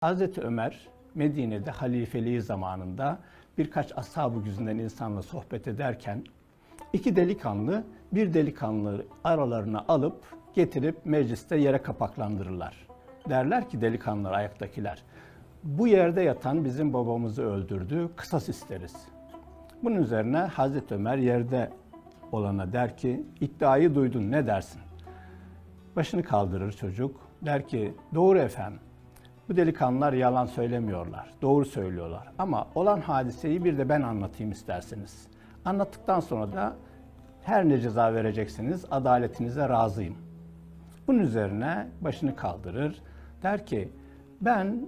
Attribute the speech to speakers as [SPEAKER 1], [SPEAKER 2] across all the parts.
[SPEAKER 1] Hazreti Ömer Medine'de halifeliği zamanında birkaç ashab-ı güzünden insanla sohbet ederken iki delikanlı bir delikanlı aralarına alıp getirip mecliste yere kapaklandırırlar. Derler ki delikanlılar ayaktakiler bu yerde yatan bizim babamızı öldürdü kısas isteriz. Bunun üzerine Hazreti Ömer yerde olana der ki iddiayı duydun ne dersin? Başını kaldırır çocuk. Der ki doğru efendim. Bu delikanlılar yalan söylemiyorlar. Doğru söylüyorlar. Ama olan hadiseyi bir de ben anlatayım isterseniz. Anlattıktan sonra da her ne ceza vereceksiniz adaletinize razıyım. Bunun üzerine başını kaldırır. Der ki ben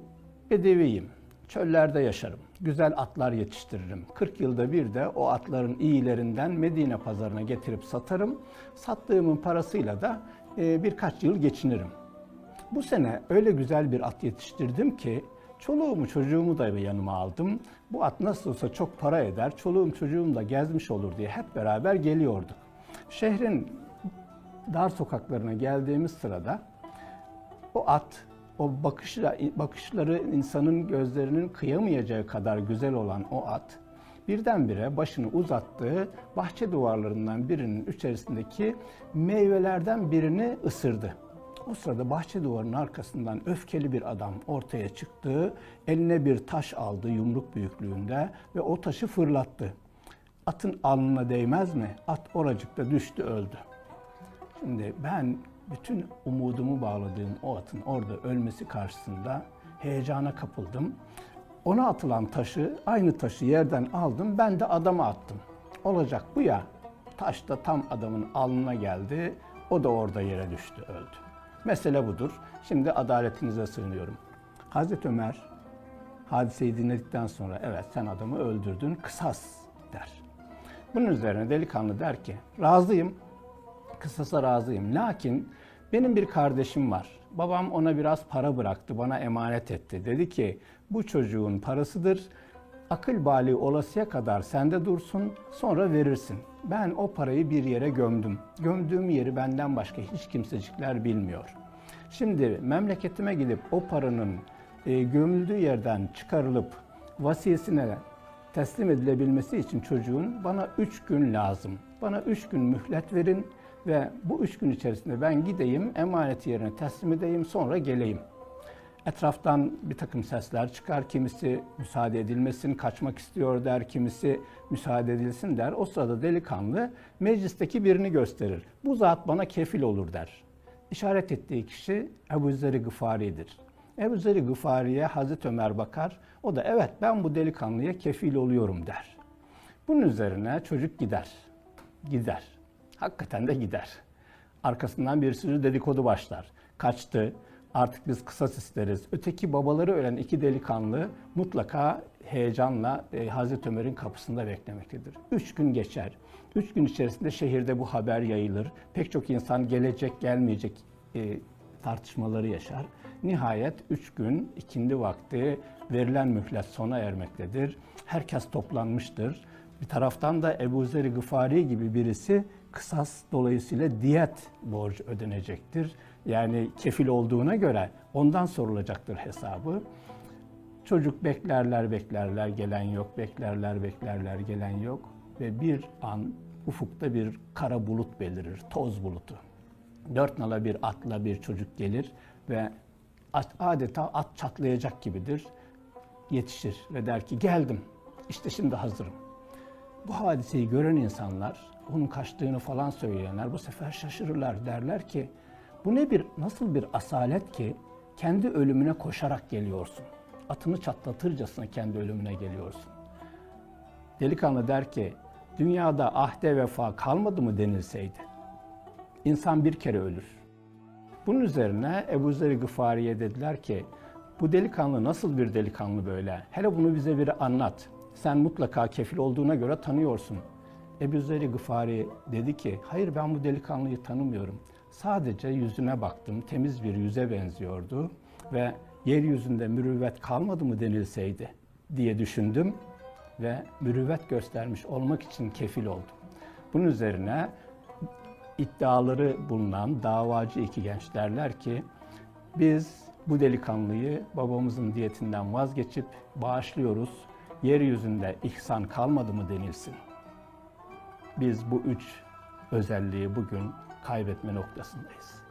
[SPEAKER 1] bedeviyim. Çöllerde yaşarım. Güzel atlar yetiştiririm. 40 yılda bir de o atların iyilerinden Medine pazarına getirip satarım. Sattığımın parasıyla da e, birkaç yıl geçinirim. Bu sene öyle güzel bir at yetiştirdim ki çoluğumu çocuğumu da yanıma aldım. Bu at nasıl olsa çok para eder, çoluğum çocuğum da gezmiş olur diye hep beraber geliyorduk. Şehrin dar sokaklarına geldiğimiz sırada o at, o bakışla, bakışları insanın gözlerinin kıyamayacağı kadar güzel olan o at, birdenbire başını uzattığı bahçe duvarlarından birinin içerisindeki meyvelerden birini ısırdı. O sırada bahçe duvarının arkasından öfkeli bir adam ortaya çıktı. Eline bir taş aldı yumruk büyüklüğünde ve o taşı fırlattı. Atın alnına değmez mi? At oracıkta düştü öldü. Şimdi ben bütün umudumu bağladığım o atın orada ölmesi karşısında heyecana kapıldım. Ona atılan taşı, aynı taşı yerden aldım, ben de adama attım. Olacak bu ya, taş da tam adamın alnına geldi, o da orada yere düştü, öldü. Mesele budur. Şimdi adaletinize sığınıyorum. Hazreti Ömer hadiseyi dinledikten sonra evet sen adamı öldürdün, kısas der. Bunun üzerine delikanlı der ki razıyım, kısasa razıyım. Lakin benim bir kardeşim var. Babam ona biraz para bıraktı, bana emanet etti. Dedi ki bu çocuğun parasıdır. Akıl bali olasıya kadar sende dursun, sonra verirsin. Ben o parayı bir yere gömdüm. Gömdüğüm yeri benden başka hiç kimsecikler bilmiyor. Şimdi memleketime gidip o paranın e, gömüldüğü yerden çıkarılıp vasiyesine teslim edilebilmesi için çocuğun bana üç gün lazım. Bana üç gün mühlet verin ve bu üç gün içerisinde ben gideyim, emaneti yerine teslim edeyim, sonra geleyim. Etraftan bir takım sesler çıkar. Kimisi müsaade edilmesin, kaçmak istiyor der. Kimisi müsaade edilsin der. O sırada delikanlı meclisteki birini gösterir. Bu zat bana kefil olur der. İşaret ettiği kişi Ebu Zer-i Gıfari'dir. Ebu Zer-i Gıfari'ye Hazreti Ömer bakar. O da evet ben bu delikanlıya kefil oluyorum der. Bunun üzerine çocuk gider. Gider. Hakikaten de gider. Arkasından bir sürü dedikodu başlar. Kaçtı, artık biz kısas isteriz. Öteki babaları ölen iki delikanlı mutlaka heyecanla e, Hazreti Ömer'in kapısında beklemektedir. Üç gün geçer. Üç gün içerisinde şehirde bu haber yayılır. Pek çok insan gelecek gelmeyecek e, tartışmaları yaşar. Nihayet üç gün ikindi vakti verilen mühlet sona ermektedir. Herkes toplanmıştır. Bir taraftan da Ebu Zer-i Gıfari gibi birisi kısas dolayısıyla diyet borcu ödenecektir. Yani kefil olduğuna göre ondan sorulacaktır hesabı. Çocuk beklerler beklerler gelen yok, beklerler beklerler gelen yok ve bir an ufukta bir kara bulut belirir, toz bulutu. Dört nala bir atla bir çocuk gelir ve adeta at çatlayacak gibidir. Yetişir ve der ki geldim, işte şimdi hazırım. Bu hadiseyi gören insanlar, onun kaçtığını falan söyleyenler bu sefer şaşırırlar. Derler ki bu ne bir nasıl bir asalet ki kendi ölümüne koşarak geliyorsun. Atını çatlatırcasına kendi ölümüne geliyorsun. Delikanlı der ki dünyada ahde vefa kalmadı mı denilseydi. İnsan bir kere ölür. Bunun üzerine Ebu Zer-i Gıfari'ye dediler ki bu delikanlı nasıl bir delikanlı böyle? Hele bunu bize bir anlat. Sen mutlaka kefil olduğuna göre tanıyorsun. Ebu Zer-i Gıfari dedi ki hayır ben bu delikanlıyı tanımıyorum. Sadece yüzüne baktım. Temiz bir yüze benziyordu ve yeryüzünde mürüvvet kalmadı mı denilseydi diye düşündüm ve mürüvvet göstermiş olmak için kefil oldum. Bunun üzerine iddiaları bulunan davacı iki genç derler ki biz bu delikanlıyı babamızın diyetinden vazgeçip bağışlıyoruz. Yeryüzünde ihsan kalmadı mı denilsin. Biz bu üç özelliği bugün kaybetme noktasındayız.